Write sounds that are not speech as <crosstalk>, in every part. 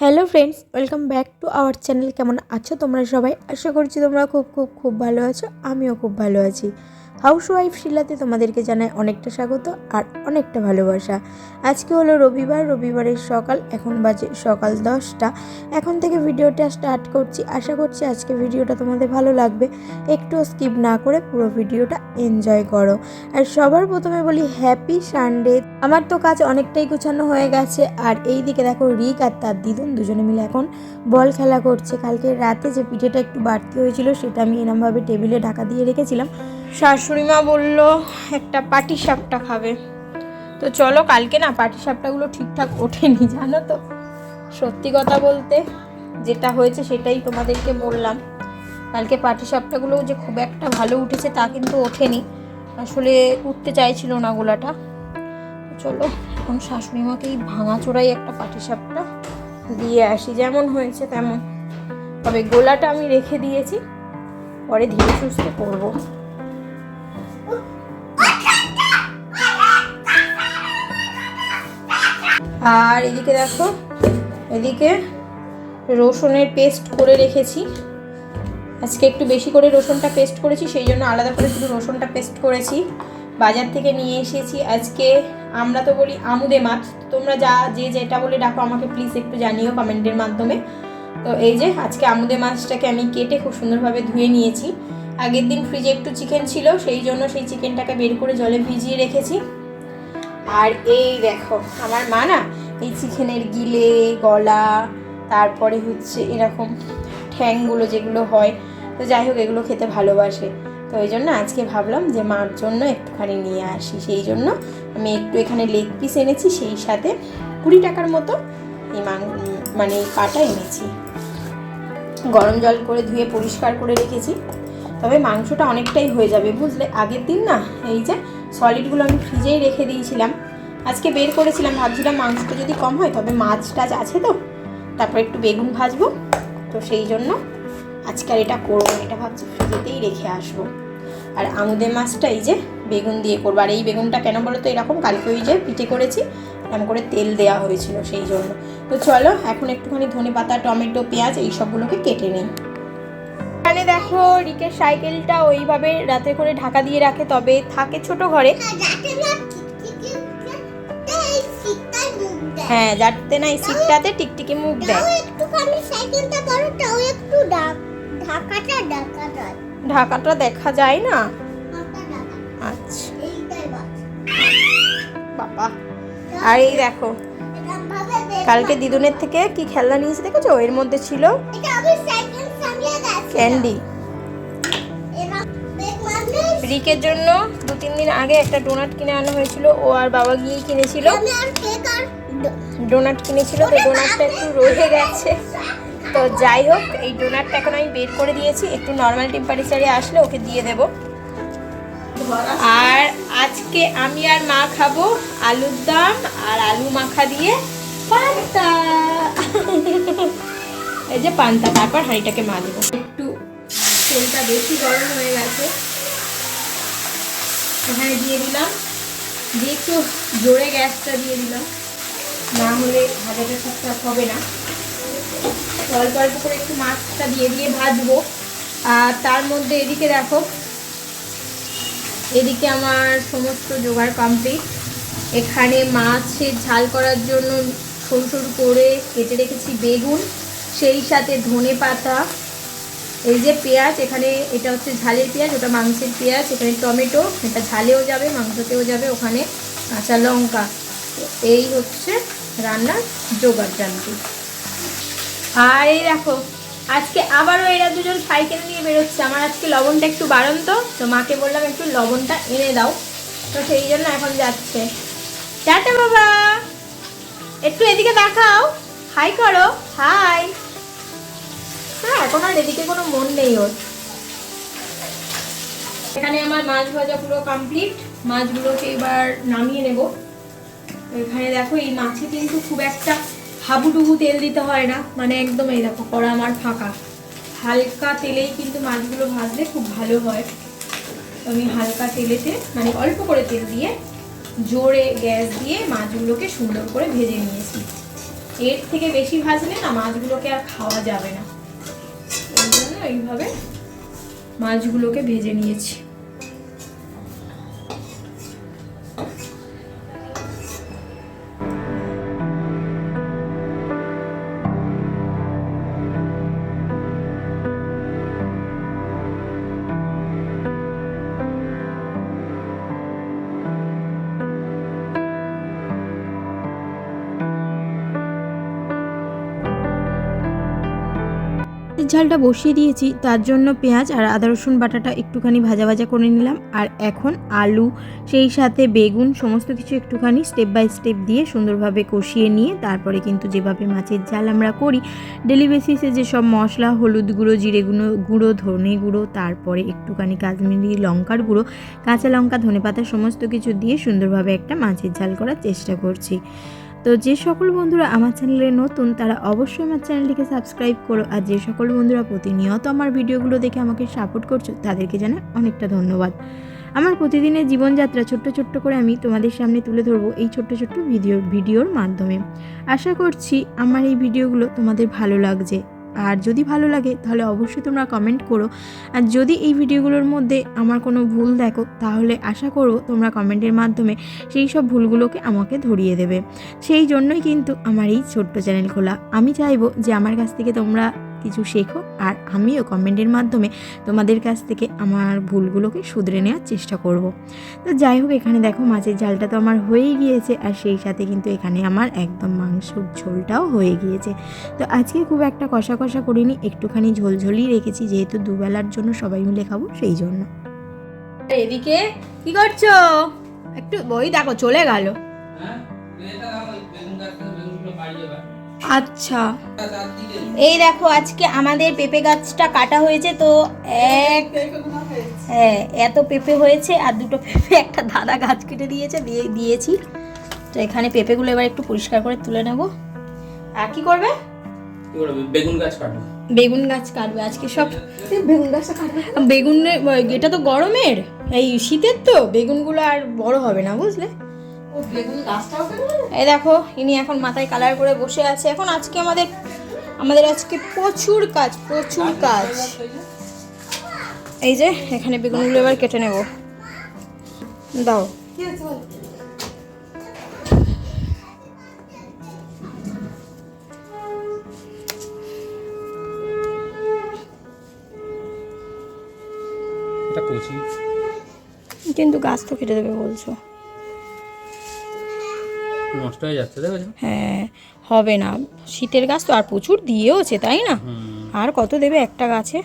Hello friends, welcome back to our channel. কেমন আছো তোমরা সবাই? আশা করছি তোমরা খুব খুব খুব ভালো আছো। আমিও খুব ভালো আছি। হাউস ওয়াইফ শিলাতে তোমাদেরকে জানাই অনেকটা স্বাগত আর অনেকটা ভালোবাসা। আজকে হলো রবিবার, রবিবারের সকাল, এখন বাজে সকাল দশটা। এখন থেকে ভিডিওটা স্টার্ট করছি। আশা করছি আজকে ভিডিওটা তোমাদের ভালো লাগবে। একটু স্কিপ না করে পুরো ভিডিওটা এনজয় করো। আর সবার প্রথমে বলি হ্যাপি সানডে। আমার তো কাজ অনেকটাই গুছানো হয়ে গেছে। আর এই দিকে দেখো রিক আর তার দিদুন দুজনে মিলে এখন বল খেলা করছে। কালকে রাতে যে পিঠেটা একটু বাড়তি হয়েছিল, সেটা আমি এরমভাবে টেবিলে ঢাকা দিয়ে রেখেছিলাম। শাশুড়ি মা বলল, একটা পাটি সাপটা খাবে। তো চলো, কালকে না পাটি সাপটাগুলো ঠিকঠাক ওঠেনি, জানো তো? সত্যি কথা বলতে, যেটা হয়েছে সেটাই তোমাদেরকে বললাম। কালকে পাটি সাপটাগুলো যে খুব একটা ভালো উঠেছে তা কিন্তু ওঠেনি। আসলে উঠতে চাইছিল না গোলাটা। চলো, এখন শাশুড়ি মাকে এই ভাঙা চোরাই একটা পাটি সাপটা দিয়ে আসি, যেমন হয়েছে তেমন। তবে গোলাটা আমি রেখে দিয়েছি, পরে ধীরে সুস্থে করব। আর এদিকে দেখো, এদিকে রসুনের পেস্ট করে রেখেছি। আজকে একটু বেশি করে রসুনটা পেস্ট করেছি, সেই জন্য আলাদা করে শুধু রসুনটা পেস্ট করেছি। বাজার থেকে নিয়ে এসেছি। আজকে আমরা তো বলি আমুদে মাছ। তোমরা যা, যে যেটা বলে ডাকো আমাকে প্লিজ একটু জানিও কমেন্টের মাধ্যমে। তো এই যে আজকে আমুদে মাছটাকে আমি কেটে খুব সুন্দরভাবে ধুয়ে নিয়েছি। আগের দিন ফ্রিজে একটু চিকেন ছিল, সেই জন্য সেই চিকেনটাকে বের করে জলে ভিজিয়ে রেখেছি। আর এই দেখো, আমার মা না এই চিকেনের গিলে, গলা, তারপরে হচ্ছে এরকম ঠ্যাংগুলো যেগুলো হয়, তো যাই হোক এগুলো খেতে ভালোবাসে। তো ওই জন্য আজকে ভাবলাম যে মার জন্য একটুখানি নিয়ে আসি। সেই জন্য আমি একটু এখানে লেগ পিস এনেছি, সেই সাথে কুড়ি টাকার মতো এই মানে এই পাটা এনেছি। গরম জল করে ধুয়ে পরিষ্কার করে রেখেছি। তবে মাংসটা অনেকটাই হয়ে যাবে, বুঝলে? আগের দিন না এই যে সলিডগুলো আমি ফ্রিজেই রেখে দিয়েছিলাম। আজকে বের করেছিলাম, ভাবছিলাম মাংসটা যদি কম হয়, তবে মাছ টাছ আছে তো। তারপর একটু বেগুন ভাজবো, তো সেই জন্য আজকে আর এটা করব এটা ভাবছি ফ্রিজেতেই রেখে আসব। আর আমুদের মাছটা এই যে বেগুন দিয়ে করব, আর এই বেগুনটা কেন বলো তো এরকম কালকে ওই যে পিঠে করেছি, এরকম করে তেল দেওয়া হয়েছিল সেই জন্য। তো চলো, এখন একটুখানি ধনে পাতা টমেটো, পেঁয়াজ, এই সবগুলোকে কেটে নিই। এখানে দেখো রিকের সাইকেলটা ওইভাবে রাতে করে ঢাকা দিয়ে রাখে তবে থাকে ছোট ঘরে। হ্যাঁ যাতে না এই সিটটাতে টিকটিকি মুখ দেয়। ঢাকাটা ঢাকা ঢাকাটা দেখা যায় না? আচ্ছা। বাবা। আর এই দেখো কালকে দিদুনের থেকে কি খেলনা নিয়েছে দেখেছ? এর মধ্যে ছিল ক্যান্ডি। রিকের জন্য দু তিন দিন আগে একটা ডোনাট কিনে আনা হয়েছিল, ও আর বাবা গিয়েই কিনেছিল। ডোনাট কিনেছিল, তো ডোনাটটা একটু রয়ে গেছে। তো যাই হোক, এই ডোনাটটা এখন আমি বের করে দিয়েছি, একটু নর্মাল টেম্পারেচারে আসলে ওকে দিয়ে দেব। আর আজকে আমি আর মা খাব আলুর দম আর আলু মাখা দিয়ে পান্তা। এই যে পান্তা তারপর হাঁড়িটাকে মাজবো। একটু তেলটা বেশি গরম হয়ে গেছে। এখানে দিয়ে দিলাম। দিয়ে একটু জোরে গ্যাসটা দিয়ে দিলাম। না হলে ভাজাটা ঠিকঠাক হবে না। অল্প অল্প করে একটু মাছটা দিয়ে দিয়ে ভাজবো। আর তার মধ্যে এদিকে দেখো, এদিকে আমার সমস্ত জোগাড় কমপ্লিট এখানে মাছের ঝাল করার জন্য সরু সরু করে কেটে রেখেছি বেগুন। সেই সাথে ধনে পাতা, এই যে পেঁয়াজ, এখানে এটা হচ্ছে ঝালের পেঁয়াজ, ওটা মাংসের পেঁয়াজ, এখানে টমেটো, এটা ঝালেও যাবে, মাংসতেও যাবে, ওখানে কাঁচা লঙ্কা। তো এই হচ্ছে রান্নার জোগাড় জানতে। আর এই দেখো, আজকে আবারও এরা দুজন সাইকেল নিয়ে বেরোচ্ছে। আমার আজকে লবণটা একটু বাড়ন্ত, তো মাকে বললাম একটু লবণটা এনে দাও। তো সেই জন্য এখন যাচ্ছে। টাটা বাবা! একটু এদিকে দেখাও। হাই করো হাই হ্যাঁ এখন আর এদিকে কোনো মন নেই ওর। এখানে আমার মাছ ভাজা পুরো কমপ্লিট মাছগুলোকে এবার নামিয়ে নেব। এখানে দেখো, এই মাছে কিন্তু খুব একটা হাবুডুবু তেল দিতে হয় না। মানে একদম এই দেখো, কড়া আমার ফাঁকা। হালকা তেলেই কিন্তু মাছগুলো ভাজলে খুব ভালো হয়। আমি হালকা তেলেতে মানে অল্প করে তেল দিয়ে জোরে গ্যাস দিয়ে মাছগুলোকে সুন্দর করে ভেজে নিয়েছি। এর থেকে বেশি ভাজলে না মাছগুলোকে আর খাওয়া যাবে না। এইভাবে মাছগুলোকে ভেজে নিয়েছি। ঝালটা বসিয়ে দিয়েছি, তার জন্য পেঁয়াজ আর আদা রসুন বাটাটা একটুখানি ভাজা ভাজা করে নিলাম। আর এখন আলু, সেই সাথে বেগুন, সমস্ত কিছু একটুখানি স্টেপ বাই স্টেপ দিয়ে সুন্দরভাবে কষিয়ে নিয়ে তারপরে কিন্তু যেভাবে মাছের ঝাল আমরা করি ডেলি বেসিসে যেসব মশলা, হলুদ গুঁড়ো, জিরে গুঁড়ো গুঁড়ো, ধনে গুঁড়ো, তারপরে একটুখানি কাশ্মীরি লঙ্কার গুঁড়ো, কাঁচা লঙ্কা, ধনে পাতা, সমস্ত কিছু দিয়ে সুন্দরভাবে একটা মাছের ঝাল করার চেষ্টা করছি। তো যে সকল বন্ধুরা আমার চ্যানেলে নতুন, তারা অবশ্যই আমার চ্যানেলটিকে সাবস্ক্রাইব করো। আর যে সকল বন্ধুরা প্রতিনিয়ত আমার ভিডিওগুলো দেখে আমাকে সাপোর্ট করছ, তাদেরকে জানাই অনেকটা ধন্যবাদ। আমার প্রতিদিনের জীবনযাত্রা ছোট্ট ছোট্ট করে আমি তোমাদের সামনে তুলে ধরবো এই ছোট্ট ছোট্ট ভিডিও, ভিডিওর মাধ্যমে। আশা করছি আমার এই ভিডিওগুলো তোমাদের ভালো লাগছে। আর যদি ভালো লাগে, তাহলে অবশ্যই তোমরা কমেন্ট করো। আর যদি এই ভিডিওগুলোর মধ্যে আমার কোনো ভুল দেখো, তাহলে আশা করো তোমরা কমেন্টের মাধ্যমে সেই সব ভুলগুলোকে আমাকে ধরিয়ে দেবে। সেই জন্যই কিন্তু আমার এই ছোট্ট চ্যানেল খোলা। আমি চাইব যে আমার কাছ থেকে তোমরা কিছু শেখো আর আমিও কমেন্টের মাধ্যমে তোমাদের কাছ থেকে আমার ভুলগুলোকে শুধরে নেওয়ার চেষ্টা করব। তো যাই হোক এখানে দেখো মাছের ঝালটা তো আমার হয়েই গিয়েছে আর সেই সাথে কিন্তু এখানে আমার একদম মাংসর ঝোলটাও হয়ে গিয়েছে। তো আজকে খুব একটা কষা কষা করিনি একটুখানি ঝোলঝোলই রেখেছি যেহেতু দুবেলার জন্য সবাই মিলে খাব সেই জন্য। এদিকে কি করছ? একটু বই দেখো চলে গেল। হ্যাঁ গাছ আচ্ছা। এই দেখো আজকে আমাদের পেঁপে গাছটা কাটা হয়েছে তো এক হ্যাঁ এত পেঁপে হয়েছে আর দুটো পেঁপে একটা দাদা গাছ কেটে দিয়েছে দিয়ে দিয়েছি। তো এখানে পেঁপেগুলো এবার একটু পরিষ্কার করে তুলে নেব। আর কি করবে? কি করবে? বেগুন গাছ কাটবে। বেগুন গাছ কাটবে আজকে সব বেগুন গাছটা কাটবে। বেগুনের এটা তো গরমের এই শীতের তো বেগুনগুলো আর বড় হবে না বুঝলে? এই দেখো ইনি এখন মাথায় কালার করে বসে আছে। এখন আজকে আমাদের আমাদের আজকে প্রচুর কাজ প্রচুর কাজ। এই যে এখানে বেগুনগুলো এবার কেটে নেব। দাও। কিন্তু গাছ তো কেটে দেবে বলছো। নষ্ট হয়ে যাচ্ছে দেখো হ্যাঁ হবে না। শীতের গাছ তো আর প্রচুর দিয়েওছে তাই না? আর কত দেবে একটা গাছে?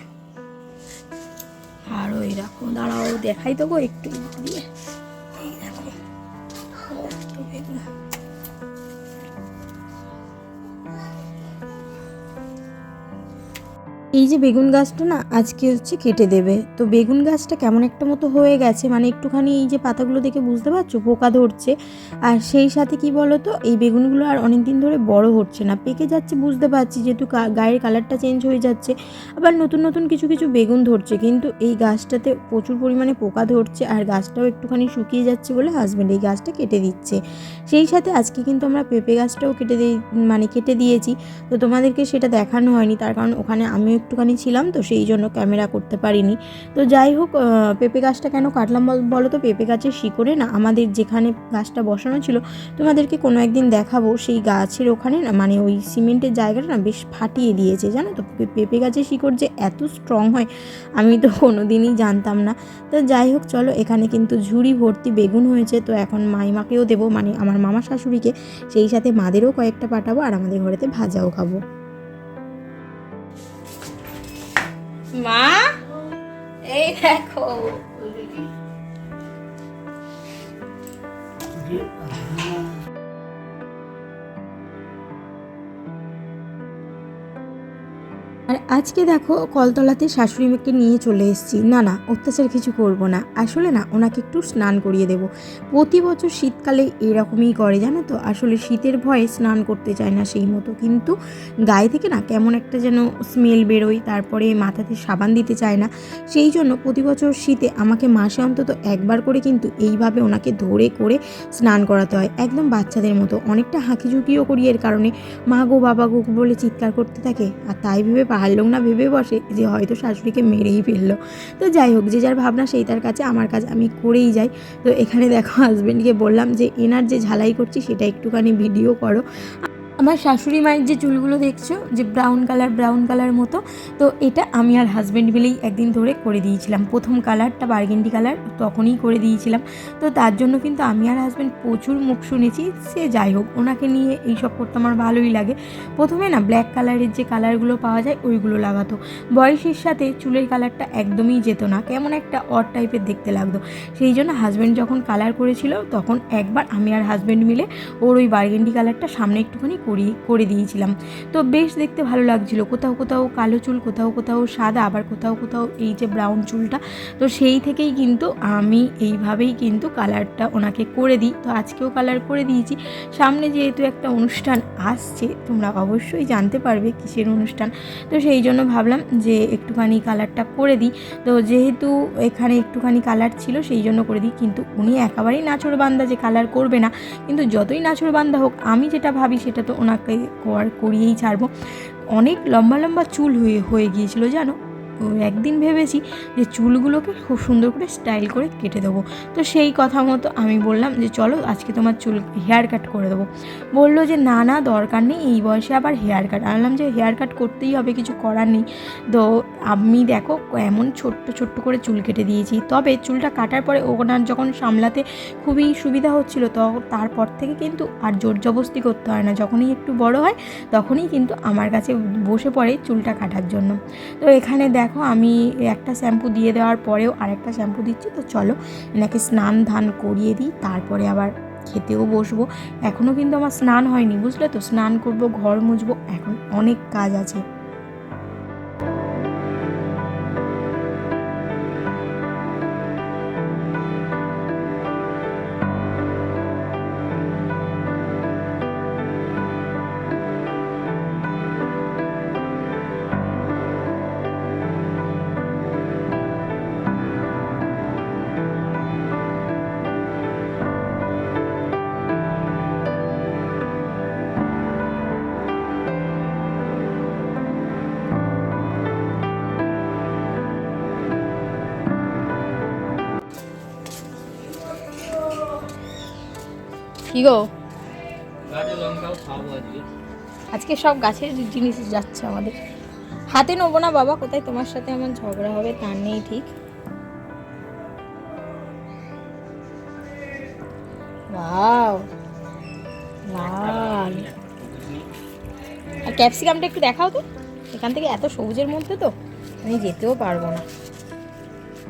আর ওই রকম দাঁড়াও দেখাই দেবো একটু। দিয়ে দেখো এই যে বেগুন গাছটা না, আজকে হচ্ছে কেটে দেবে। তো বেগুন গাছটা কেমন একটা মতো হয়ে গেছে মানে একটুখানি এই যে পাতাগুলো দেখে বুঝতে পারছ, পোকা ধরছে। আর সেই সাথে কি বলো তো এই বেগুনগুলো আর অনেক দিন ধরে বড় হচ্ছে না। পেকে যাচ্ছে বুঝতে পারছি, যেহেতু গায়ের কালারটা চেঞ্জ হয়ে যাচ্ছে। আবার নতুন নতুন কিছু কিছু বেগুন ধরছে, কিন্তু এই গাছটাতে প্রচুর পরিমাণে পোকা ধরছে, আর গাছটাও একটুখানি শুকিয়ে যাচ্ছে বলে হাজব্যান্ড এই গাছটা কেটে দিচ্ছে। সেই সাথে আজকে কিন্তু আমরা পেঁপে গাছটাও কেটে দিই মানে কেটে দিয়েছি। তো তোমাদেরকে সেটা দেখানো হয়নি, তার কারণ ওখানে আমিও একটুখানি ছিলাম, তো সেই জন্য ক্যামেরা করতে পারিনি। তো যাই হোক পেঁপে গাছটা কেন কাটলাম বল- তো? পেঁপে গাছের শিকড়ে না আমাদের যেখানে গাছটা বসানো ছিল, তোমাদেরকে কোনো একদিন দেখাবো। সেই গাছের ওখানে না মানে ওই সিমেন্টের জায়গাটা না বেশ ফাটিয়ে দিয়েছে, জানো তো? পেঁপে গাছের শিকড় যে এত স্ট্রং হয়, আমি তো কোনো দিনই জানতাম না। তো যাই হোক, চলো, এখানে কিন্তু ঝুড়ি ভর্তি বেগুন হয়েছে, তো এখন মাইমাকেও দেবো মানে আমার মামা শাশুড়িকে সেই সাথে মাদেরও কয়েকটা পাঠাবো, আর আমাদের ঘরেতে ভাজাও খাব। মা? এই দেখো। আর আজকে দেখো কলতলাতে শাশুড়ি মেয়েকে নিয়ে চলে এসেছি। না না, অত্যাচার কিছু করব না। আসলে না, ওনাকে একটু স্নান করিয়ে দেব। প্রতি বছর শীতকালে এরকমই করে, জানো তো? আসলে শীতের ভয়ে স্নান করতে চায় না সেই মতো। কিন্তু গায়ে থেকে না কেমন একটা যেন স্মেল বেরোয়, তারপরে মাথাতে সাবান দিতে চায় না। সেই জন্য প্রতি বছর শীতে আমাকে মাসে অন্তত একবার করে কিন্তু এইভাবে ওনাকে ধরে করে স্নান করাতে হয়। একদম বাচ্চাদের মতো। অনেকটা হাঁকিঝুঁকিও করি এর কারণে। মা গো, বাবা গো বলে চিৎকার করতে থাকে। আর তাই ভেবে লোক না ভেবে বসে যে হয়তো শাশুড়িকে মেরেই ফেলল। তো যাই হোক, যে যার ভাবনা সেই তার কাছে, আমার কাজ আমি করেই যাই। তো এখানে দেখো হাজব্যান্ডকে বললাম যে, এনার যে ঝালাই করছি, সেটা একটুখানি ভিডিও করো। আমার শাশুড়ি মায়ের যে চুলগুলো দেখছ, যে ব্রাউন কালার ব্রাউন কালার মতো, তো এটা আমি আর হাজব্যান্ড মিলেই একদিন ধরে করে দিয়েছিলাম। প্রথম কালারটা বার্গেন্ডি কালার তখনই করে দিয়েছিলাম। তো তার জন্য কিন্তু আমি আর হাজব্যান্ড প্রচুর মুখ শুনেছি, সে যাই হোক, ওনাকে নিয়ে এইসব করতে আমার ভালোই লাগে। প্রথমে না ব্ল্যাক কালারের যে কালারগুলো পাওয়া যায়, ওইগুলো লাগাতো। বয়সের সাথে চুলের কালারটা একদমই যেত না, কেমন একটা অড টাইপের দেখতে লাগতো। সেই জন্য হাজব্যান্ড যখন কালার করেছিল, তখন একবার আমি আর হাজব্যান্ড মিলে ওর ওই বার্গেন্ডি কালারটা সামনে একটুখানি করিয়ে করে দিয়েছিলাম। তো বেশ দেখতে ভালো লাগছিল। কোথাও কোথাও কালো চুল, কোথাও কোথাও সাদা, আবার কোথাও কোথাও এই যে ব্রাউন চুলটা। তো সেই থেকেই কিন্তু আমি এইভাবেই কিন্তু কালারটা ওনাকে করে দিই। তো আজকেও কালার করে দিয়েছি। সামনে যেহেতু একটা অনুষ্ঠান আসছে, তোমরা অবশ্যই জানতে পারবে কিসের অনুষ্ঠান। তো সেই জন্য ভাবলাম যে একটুখানি কালারটা করে দিই। তো যেহেতু এখানে একটুখানি কালার ছিল, সেই জন্য করে দিই। কিন্তু উনি একেবারেই নাচর বান্দা যে কালার করবে না। কিন্তু যতই নাচর বান্দা হোক, আমি যেটা ভাবি সেটা তো ওনাকে কর- করিয়েই ছাড়বো। অনেক লম্বা লম্বা চুল হয়ে হয়ে গিয়েছিল জানো? একদিন ভেবেছি যে চুলগুলোকে খুব সুন্দর করে স্টাইল করে কেটে দেবো। তো সেই কথা মতো আমি বললাম যে চলো আজকে তোমার চুল হেয়ার কাট করে দেবো। বলল যে না না, দরকার নেই, এই বয়সে আবার হেয়ার কাট আনলাম যে হেয়ার কাট করতেই হবে, কিছু করার নেই। তো আমি দেখো এমন ছোট্ট ছোট্ট করে চুল কেটে দিয়েছি। তবে চুলটা কাটার পরে ওনার যখন সামলাতে খুবই সুবিধা হচ্ছিল, তো তারপর থেকে কিন্তু আর জোর জবস্তি করতে হয় না। যখনই একটু বড় হয়, তখনই কিন্তু আমার কাছে বসে পড়ে চুলটা কাটার জন্য। তো এখানে দেখো আমি একটা শ্যাম্পু দিয়ে দেওয়ার পরেও আরেকটা শ্যাম্পু দিচ্ছি, তো চলো এনাকে স্নান ধান করিয়ে দিই, তারপরে আবার খেতেও বসবো। এখনও কিন্তু আমার স্নান হয়নি, বুঝলে তো? স্নান করব, ঘর মুছবো, এখন অনেক কাজ আছে। কি গো? আজকে। সব গাছের জিনিস যাচ্ছে আমাদের। হাতে নেব না বাবা কোথায় তোমার সাথে আমার ঝগড়া হবে তার নেই ঠিক। লাল। আর ক্যাপসিকামটা একটু দেখাও তো। এখান থেকে এত সবুজের মধ্যে তো আমি যেতেও পারব না।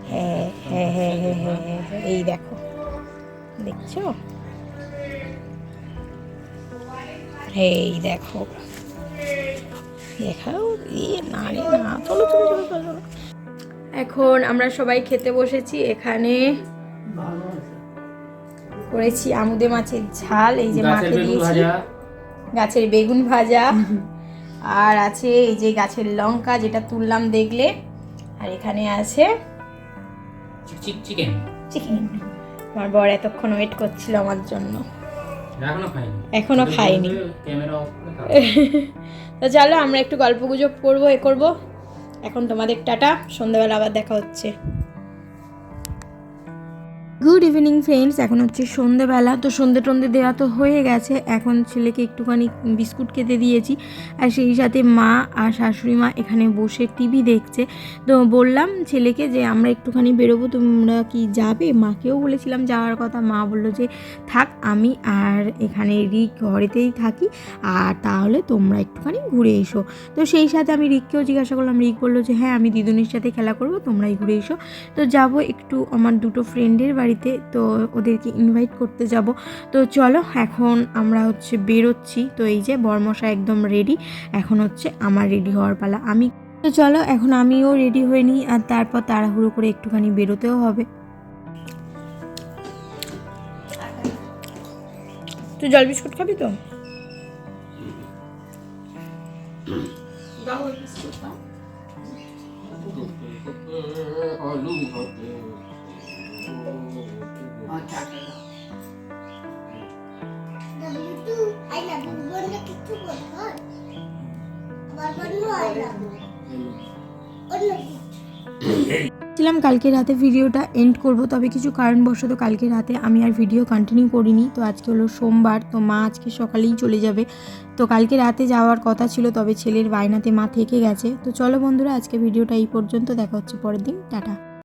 হ্যাঁ হ্যাঁ হ্যাঁ হ্যাঁ হ্যাঁ হ্যাঁ, এই দেখো। দেখছ? এই দেখো। দেখাও না রে না চলো। এখন আমরা সবাই খেতে বসেছি এখানে করেছি আমুদে মাছের ঝাল এই যে মাকে দিয়েছি। গাছের বেগুন ভাজা। আর আছে এই যে গাছের লঙ্কা যেটা তুললাম দেখলে। আর এখানে আছে চিক চিকেন। চিকেন আমার বর এতক্ষণ ওয়েট করছিল আমার জন্য। এখনও খাইনি। <laughs> তো চলো আমরা একটু গল্প গুজব করব এ করব। এখন তোমাদের টাটা সন্ধ্যাবেলা আবার দেখা হচ্ছে। গুড ইভিনিং ফ্রেন্ডস এখন হচ্ছে সন্ধেবেলা, তো সন্ধে টন্ধে দেওয়া তো হয়ে গেছে। এখন ছেলেকে একটুখানি বিস্কুট খেতে দিয়েছি। আর সেই সাথে মা আর শাশুড়ি মা এখানে বসে টিভি দেখছে। তো বললাম ছেলেকে যে, আমরা একটুখানি বেরোবো, তোমরা কি যাবে? মাকেও বলেছিলাম যাওয়ার কথা। মা বলল যে, থাক, আমি আর এখানে রিক ঘরেতেই থাকি। আর তাহলে তোমরা একটুখানি ঘুরে এসো। তো সেই সাথে আমি রিককেও জিজ্ঞাসা করলাম। রিক বলল যে হ্যাঁ আমি দিদুনির সাথে খেলা করব, তোমরাই ঘুরে এসো। তো যাব একটু আমার দুটো ফ্রেন্ডের বাড়িতে তো ওদেরকে ইনভাইট করতে যাব। তো চলো এখন আমরা হচ্ছে বেরোচ্ছি। তো এই যে বরমশা একদম রেডি এখন হচ্ছে আমার রেডি হওয়ার পালা। আমি তো চলো এখন আমিও রেডি হয়ে নিই আর তারপর তাড়াহুড়ো করে একটুখানি বেরোতেও হবে। তুই জল বিস্কুট খাবি তো? আলু কিছু ছিলাম কালকে রাতে ভিডিওটা এন্ড করব, তবে কিছু কারণবশত কালকে রাতে আমি আর ভিডিও কন্টিনিউ করিনি। তো আজকে হলো সোমবার, তো মা আজকে সকালেই চলে যাবে। তো কালকে রাতে যাওয়ার কথা ছিল, তবে ছেলের বায়নাতে মা থেকে গেছে। তো চলো বন্ধুরা, আজকে ভিডিওটা এই পর্যন্ত, দেখা হচ্ছে পরের দিন। টাটা।